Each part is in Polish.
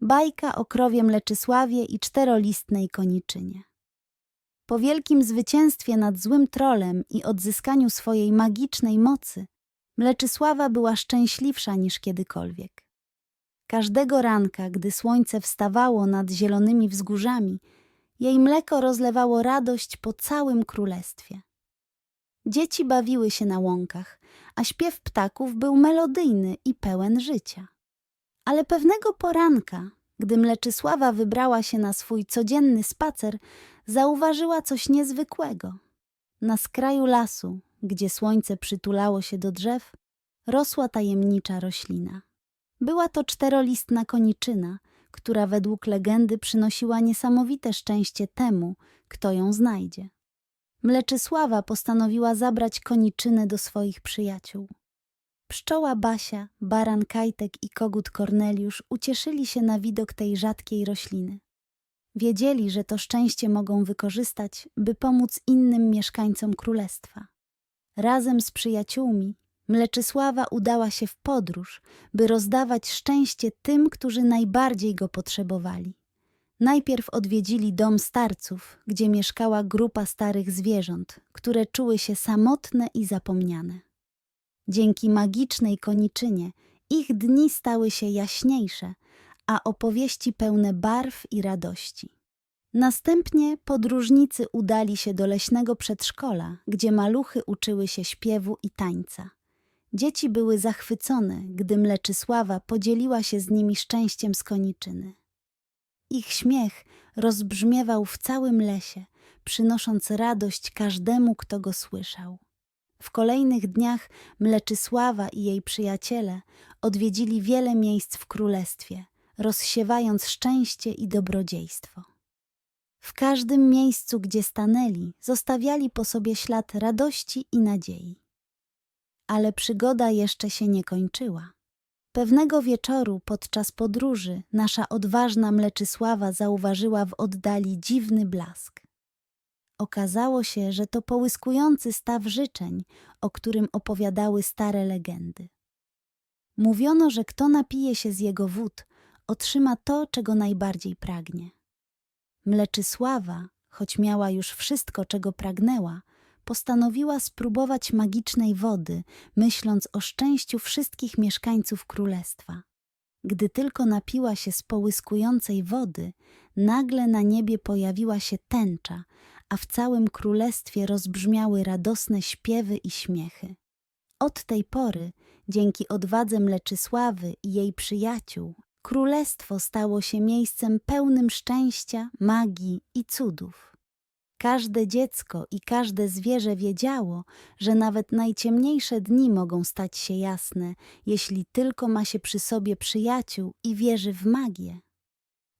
Bajka o krowie Mleczysławie i czterolistnej koniczynie. Po wielkim zwycięstwie nad złym trolem i odzyskaniu swojej magicznej mocy, Mleczysława była szczęśliwsza niż kiedykolwiek. Każdego ranka, gdy słońce wstawało nad zielonymi wzgórzami, jej mleko rozlewało radość po całym królestwie. Dzieci bawiły się na łąkach, a śpiew ptaków był melodyjny i pełen życia. Ale pewnego poranka, gdy Mleczysława wybrała się na swój codzienny spacer, zauważyła coś niezwykłego. Na skraju lasu, gdzie słońce przytulało się do drzew, rosła tajemnicza roślina. Była to czterolistna koniczyna, która według legendy przynosiła niesamowite szczęście temu, kto ją znajdzie. Mleczysława postanowiła zabrać koniczynę do swoich przyjaciół. Pszczoła Basia, baran Kajtek i kogut Korneliusz ucieszyli się na widok tej rzadkiej rośliny. Wiedzieli, że to szczęście mogą wykorzystać, by pomóc innym mieszkańcom królestwa. Razem z przyjaciółmi Mleczysława udała się w podróż, by rozdawać szczęście tym, którzy najbardziej go potrzebowali. Najpierw odwiedzili dom starców, gdzie mieszkała grupa starych zwierząt, które czuły się samotne i zapomniane. Dzięki magicznej koniczynie ich dni stały się jaśniejsze, a opowieści pełne barw i radości. Następnie podróżnicy udali się do leśnego przedszkola, gdzie maluchy uczyły się śpiewu i tańca. Dzieci były zachwycone, gdy Mleczysława podzieliła się z nimi szczęściem z koniczyny. Ich śmiech rozbrzmiewał w całym lesie, przynosząc radość każdemu, kto go słyszał. W kolejnych dniach Mleczysława i jej przyjaciele odwiedzili wiele miejsc w królestwie, rozsiewając szczęście i dobrodziejstwo. W każdym miejscu, gdzie stanęli, zostawiali po sobie ślad radości i nadziei. Ale przygoda jeszcze się nie kończyła. Pewnego wieczoru podczas podróży nasza odważna Mleczysława zauważyła w oddali dziwny blask. Okazało się, że to połyskujący staw życzeń, o którym opowiadały stare legendy. Mówiono, że kto napije się z jego wód, otrzyma to, czego najbardziej pragnie. Mleczysława, choć miała już wszystko, czego pragnęła, postanowiła spróbować magicznej wody, myśląc o szczęściu wszystkich mieszkańców królestwa. Gdy tylko napiła się z połyskującej wody, nagle na niebie pojawiła się tęcza, a w całym królestwie rozbrzmiały radosne śpiewy i śmiechy. Od tej pory, dzięki odwadze Mleczysławy i jej przyjaciół, królestwo stało się miejscem pełnym szczęścia, magii i cudów. Każde dziecko i każde zwierzę wiedziało, że nawet najciemniejsze dni mogą stać się jasne, jeśli tylko ma się przy sobie przyjaciół i wierzy w magię.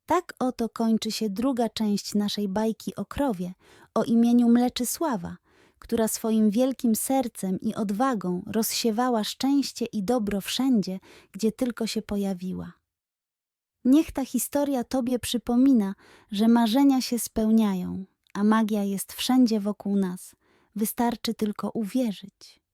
Tak oto kończy się druga część naszej bajki o krowie o imieniu Mleczysława, która swoim wielkim sercem i odwagą rozsiewała szczęście i dobro wszędzie, gdzie tylko się pojawiła. Niech ta historia Tobie przypomina, że marzenia się spełniają, a magia jest wszędzie wokół nas. Wystarczy tylko uwierzyć.